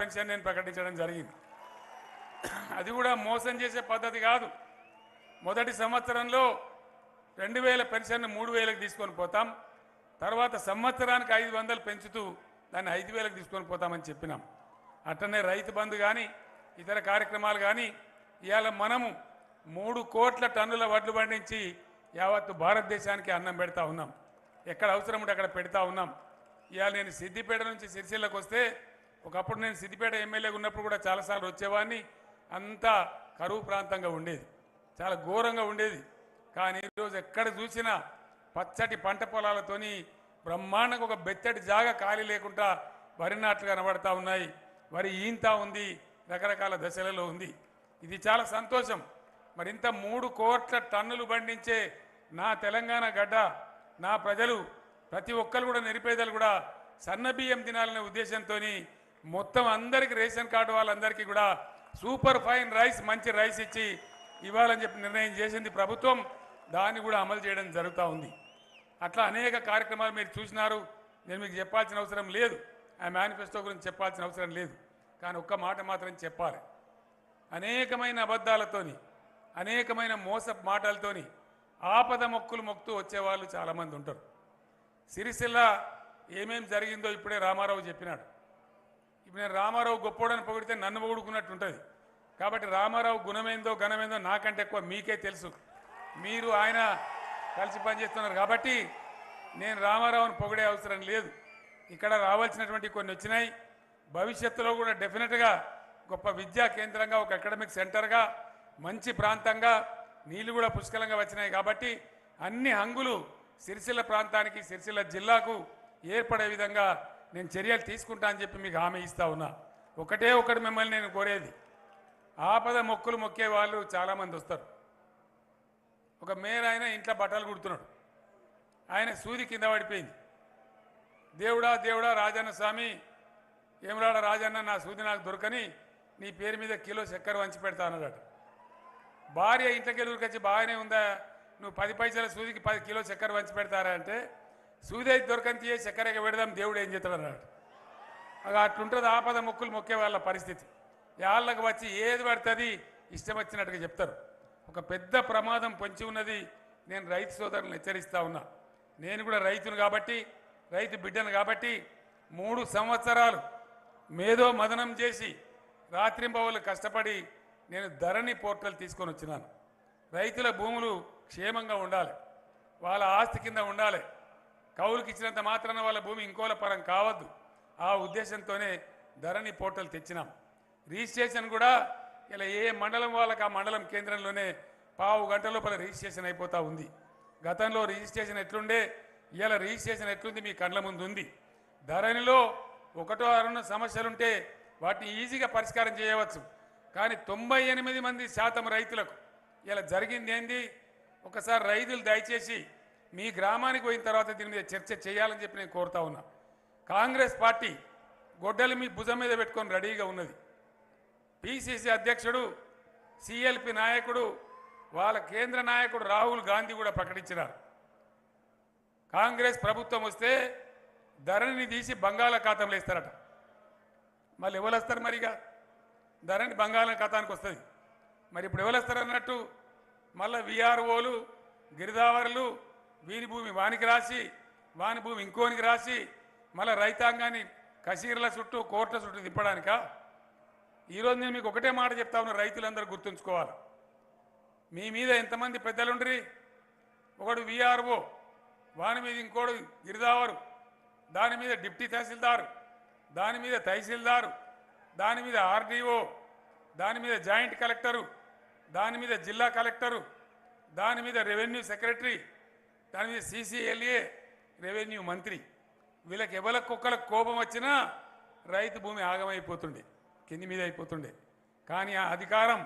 Pension నేను ప్రకటించడం జరిగింది. అది కూడా మోసం చేసే పద్ధతి కాదు. మొదటి సంవత్సరంలో రెండు వేల పెన్షన్ మూడు వేలకు తీసుకొని పోతాం. తర్వాత సంవత్సరానికి ఐదు వందలు పెంచుతూ దాన్ని ఐదు వేలకు తీసుకొని పోతామని చెప్పినాం. అట్లనే రైతు బంధు కానీ ఇతర కార్యక్రమాలు కానీ ఇవాళ మనము మూడు కోట్ల టన్నుల వడ్లు పండించి యావత్తు భారతదేశానికి అన్నం పెడతా ఉన్నాం. ఎక్కడ అవసరం ఉంటే అక్కడ పెడతా ఉన్నాం. ఇవాళ నేను సిద్దిపేట నుంచి సిరిసిల్లకు వస్తే ఒకప్పుడు నేను సిద్దిపేట ఎమ్మెల్యేగా ఉన్నప్పుడు కూడా చాలాసార్లు వచ్చేవాడిని. అంతా కరువు ప్రాంతంగా ఉండేది. చాలా ఘోరంగా ఉండేది. కానీ ఈరోజు ఎక్కడ చూసినా పచ్చటి పంట పొలాలతోని బ్రహ్మాండంగా ఒక బెత్తటి జాగా ఖాళీ లేకుండా వరి నాట్లు కనబడతా ఉన్నాయి. వరి ఈంతా ఉంది. రకరకాల దశలలో ఉంది. ఇది చాలా సంతోషం. మరి ఇంత మూడు కోట్ల టన్నులు పండించే నా తెలంగాణ గడ్డ నా ప్రజలు ప్రతి ఒక్కరు కూడా నిరుపేదలు కూడా సన్న బియ్యం తినాలనే ఉద్దేశంతో మొత్తం అందరికి రేషన్ కార్డు వాళ్ళందరికీ కూడా సూపర్ ఫైన్ రైస్ మంచి రైస్ ఇచ్చి ఇవ్వాలని చెప్పి నిర్ణయం చేసింది ప్రభుత్వం. దాన్ని కూడా అమలు చేయడం జరుగుతూ ఉంది. అట్లా అనేక కార్యక్రమాలు మీరు చూసినారు. నేను మీకు చెప్పాల్సిన అవసరం లేదు. ఆ మేనిఫెస్టో గురించి చెప్పాల్సిన అవసరం లేదు. కానీ ఒక్క మాట మాత్రం చెప్పాలి. అనేకమైన అబద్ధాలతోని అనేకమైన మోస మాటలతోని ఆపద మొక్కులు మొక్కుతూ వచ్చేవాళ్ళు చాలామంది ఉంటారు. సిరిసిల్ల ఏమేం జరిగిందో ఇప్పుడే రామారావు చెప్పినాడు. ఇప్పుడు నేను రామారావు గొప్పోడని పొగిడితే నన్ను పొగుడుకున్నట్టు ఉంటుంది కాబట్టి రామారావు గుణమేందో ఘనమేందో నాకంటే ఎక్కువ మీకే తెలుసు. మీరు ఆయన కలిసి పనిచేస్తున్నారు. కాబట్టి నేను రామారావుని పొగిడే అవసరం లేదు. ఇక్కడ రావాల్సినటువంటి కొన్ని వచ్చినాయి. భవిష్యత్తులో కూడా డెఫినెట్గా గొప్ప విద్యా కేంద్రంగా ఒక అకాడమిక్ సెంటర్గా మంచి ప్రాంతంగా నీళ్ళు కూడా పుష్కలంగా వచ్చినాయి. కాబట్టి అన్ని హంగులు సిరిసిల్ల ప్రాంతానికి సిరిసిల్ల జిల్లాకు ఏర్పడే విధంగా నేను చర్యలు తీసుకుంటా అని చెప్పి మీకు హామీ ఇస్తా ఉన్నా. ఒకటే ఒకటి మిమ్మల్ని నేను కోరేది. ఆపద మొక్కులు మొక్కే వాళ్ళు చాలామంది వస్తారు. ఒక మేయర్ ఆయన ఇంట్లో బట్టలు కుడుతున్నాడు. ఆయన సూది కింద పడిపోయింది. దేవుడా దేవుడా రాజన్న స్వామి ఏమిరాడ రాజన్న నా సూది నాకు దొరకని నీ పేరు మీద కిలో చక్కెర వంచి పెడతా అన్నాడట. భార్య ఇంట్లోకి ఊరికొచ్చి బాగానే ఉందా? నువ్వు పది పైసల సూదికి పది కిలో చక్కెర వంచి పెడతారా? అంటే సూది అయితే దొరకని చక్కెరగా పెడదాం దేవుడు ఏం చేస్తాడు అన్నాడు అట్లుంటుంది ఆపద మొక్కులు మొక్కే వాళ్ళ పరిస్థితి. వాళ్ళకు వచ్చి ఏది పడుతుంది ఇష్టం వచ్చినట్టుగా చెప్తారు. ఒక పెద్ద ప్రమాదం పొంచి ఉన్నది నేను రైతు సోదరులను హెచ్చరిస్తా ఉన్నా. నేను కూడా రైతును కాబట్టి రైతు బిడ్డను కాబట్టి మూడు సంవత్సరాలు మేధో మదనం చేసి రాత్రింబవళ్ళు కష్టపడి నేను ధరణి పోర్టల్ తీసుకొని వచ్చినాను. రైతుల భూములు క్షేమంగా ఉండాలి. వాళ్ళ ఆస్తి కింద ఉండాలి. కౌలుకి ఇచ్చినంత మాత్రాన వాళ్ళ భూమి ఇంకోల పరం కావద్దు. ఆ ఉద్దేశంతోనే ధరణి పోర్టల్ తెచ్చినాం. రిజిస్ట్రేషన్ కూడా ఇలా ఏ మండలం వాళ్ళకి ఆ మండలం కేంద్రంలోనే పావు గంట లోపల రిజిస్ట్రేషన్ అయిపోతా ఉంది. గతంలో రిజిస్ట్రేషన్ ఎట్లుండే ఇలా రిజిస్ట్రేషన్ ఎట్లుంది మీ కండ్ల ముందు ఉంది. ధరణిలో ఒకటో అరణ సమస్యలుంటే వాటిని ఈజీగా పరిష్కారం చేయవచ్చు. కానీ తొంభై ఎనిమిది మంది శాతం రైతులకు ఇలా జరిగింది ఏంది ఒకసారి రైతులు దయచేసి మీ గ్రామానికి పోయిన తర్వాత దీని మీద చర్చ చేయాలని చెప్పి నేను కోరుతా ఉన్నా. కాంగ్రెస్ పార్టీ గొడ్డలు మీ భుజం మీద పెట్టుకొని రెడీగా ఉన్నది. పిసిసి అధ్యక్షుడు సిఎల్పి నాయకుడు వాళ్ళ కేంద్ర నాయకుడు రాహుల్ గాంధీ కూడా ప్రకటించినారు. కాంగ్రెస్ ప్రభుత్వం వస్తే ధరణిని తీసి బంగాళాఖాతంలో ఇస్తారట మళ్ళీ ఎవరు వస్తారు మరిగా? ధరణి బంగాళాఖాతానికి వస్తుంది. మరి ఇప్పుడు ఎవరు వస్తారు అన్నట్టు మళ్ళీ విఆర్ఓలు గిరిదావరులు వీని భూమి వానికి రాసి వాని భూమి ఇంకోనికి రాసి మళ్ళీ రైతాంగాన్ని కసీర్ల చుట్టూ కోర్టుల చుట్టూ తిప్పడానిక? ఈరోజు నేను మీకు ఒకటే మాట చెప్తా ఉన్నా రైతులందరూ గుర్తుంచుకోవాలి. మీ మీద ఎంతమంది పెద్దలుండ్రి? ఒకడు విఆర్ఓ వాని మీద ఇంకోడు గిరిదావరు దాని మీద డిప్టీ తహసీల్దారు దాని మీద తహసీల్దారు దాని మీద ఆర్డీఓ దాని మీద జాయింట్ కలెక్టరు దాని మీద జిల్లా కలెక్టరు దాని మీద రెవెన్యూ సెక్రటరీ దాని మీద సీసీఎల్ఏ రెవెన్యూ మంత్రి. వీళ్ళకి ఎవల కుక్కల కోపం వచ్చినా రైతు భూమి ఆగమైపోతుండే కింది మీద అయిపోతుండే. కానీ ఆ అధికారం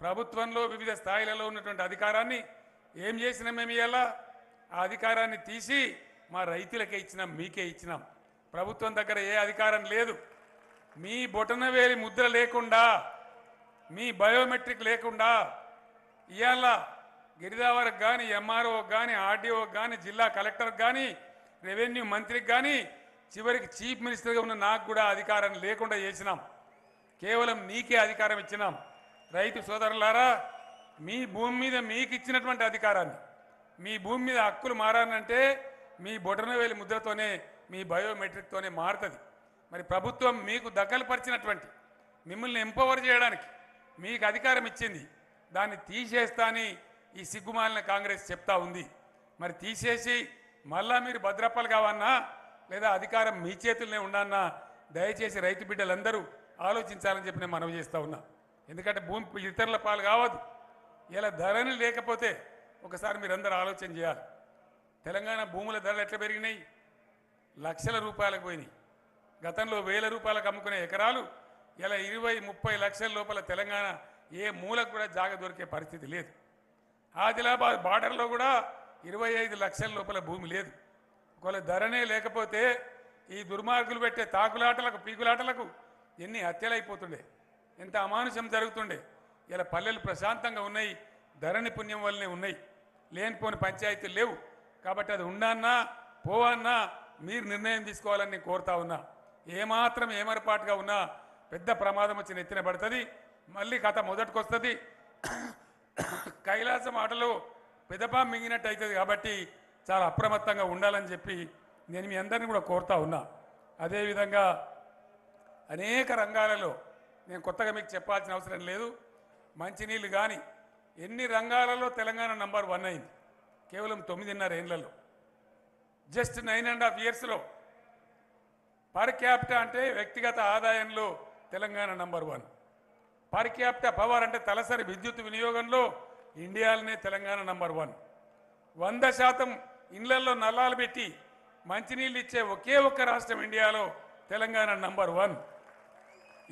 ప్రభుత్వంలో వివిధ స్థాయిలలో ఉన్నటువంటి అధికారాన్ని ఏం చేసినాం మేము ఇలా ఆ అధికారాన్ని తీసి మా రైతులకే ఇచ్చినాం మీకే ఇచ్చినాం. ప్రభుత్వం దగ్గర ఏ అధికారం లేదు. మీ బొటనవేలి ముద్ర లేకుండా మీ బయోమెట్రిక్ లేకుండా ఇవాళ గిరిదావరికి కానీ ఎంఆర్ఓకి కానీ ఆర్డీఓకి కానీ జిల్లా కలెక్టర్కి కానీ రెవెన్యూ మంత్రికి కానీ చివరికి చీఫ్ మినిస్టర్గా ఉన్న నాకు కూడా అధికారం లేకుండా చేసినాం. కేవలం నీకే అధికారం ఇచ్చినాం. రైతు సోదరులారా మీ భూమి మీద మీకు ఇచ్చినటువంటి అధికారాన్ని మీ భూమి మీద హక్కులు మారానంటే మీ బొటనవేలి ముద్రతోనే మీ బయోమెట్రిక్తోనే మారుతుంది. మరి ప్రభుత్వం మీకు దఖలుపరిచినటువంటి మిమ్మల్ని ఎంపవర్ చేయడానికి మీకు అధికారం ఇచ్చింది. దాన్ని తీసేస్తా అని ఈ సిగ్గుమాలిన కాంగ్రెస్ చెప్తా ఉంది. మరి తీసేసి మళ్ళా మీరు భద్రపాలు కావన్నా లేదా అధికారం మీ చేతుల్లోనే ఉండన్నా దయచేసి రైతు బిడ్డలందరూ ఆలోచించాలని చెప్పి నేను మనవి చేస్తూ ఉన్నా. ఎందుకంటే భూమి ఇతరుల పాలు కావద్దు. ఇలా ధరని లేకపోతే ఒకసారి మీరందరూ ఆలోచన చేయాలి. తెలంగాణ భూముల ధరలు ఎట్లా పెరిగినాయి? లక్షల రూపాయలకు పోయినాయి. గతంలో వేల రూపాయలకు అమ్ముకునే ఎకరాలు ఇలా ఇరవై ముప్పై లక్షల లోపల తెలంగాణ ఏ మూలకు కూడా జాగ దొరికే పరిస్థితి లేదు. ఆదిలాబాద్ బార్డర్లో కూడా ఇరవై ఐదు లక్షల లోపల భూమి లేదు. ఒకవేళ ధరనే లేకపోతే ఈ దుర్మార్గులు పెట్టే తాకులాటలకు పీకులాటలకు ఎన్ని హత్యలైపోతుండే. ఎంత అమానుషం జరుగుతుండే. ఇలా పల్లెలు ప్రశాంతంగా ఉన్నాయి ధరణి పుణ్యం వల్లనే ఉన్నాయి. లేనిపోని పంచాయతీలు లేవు. కాబట్టి అది ఉండన్నా పోవన్నా మీరు నిర్ణయం తీసుకోవాలని నేను కోరుతా ఉన్నా. ఏమాత్రం ఏమరపాటుగా ఉన్నా పెద్ద ప్రమాదం వచ్చి నెత్తిన పడుతుంది. మళ్ళీ కథ మొదటికొస్తుంది. కైలాసం ఆటలో పెదపా మింగినట్టు అవుతుంది కాబట్టి చాలా అప్రమత్తంగా ఉండాలని చెప్పి నేను మీ అందరిని కూడా కోరుతా ఉన్నా. అదేవిధంగా అనేక రంగాలలో నేను కొత్తగా మీకు చెప్పాల్సిన అవసరం లేదు. మంచినీళ్ళు కానీ ఎన్ని రంగాలలో తెలంగాణ నంబర్ వన్ అయింది. కేవలం తొమ్మిదిన్నర ఏళ్ళలో జస్ట్ నైన్ అండ్ హాఫ్ ఇయర్స్లో పర్ క్యాపిటా అంటే వ్యక్తిగత ఆదాయంలో Telangana number one. Per capita power అంటే తలసరి విద్యుత్ వినియోగంలో ఇండియాలోనే తెలంగాణ నంబర్ వన్. వంద శాతం ఇళ్ళలో నల్లాలు పెట్టి మంచినీళ్ళు ఇచ్చే ఒకే ఒక్క రాష్ట్రం ఇండియాలో తెలంగాణ నంబర్ వన్.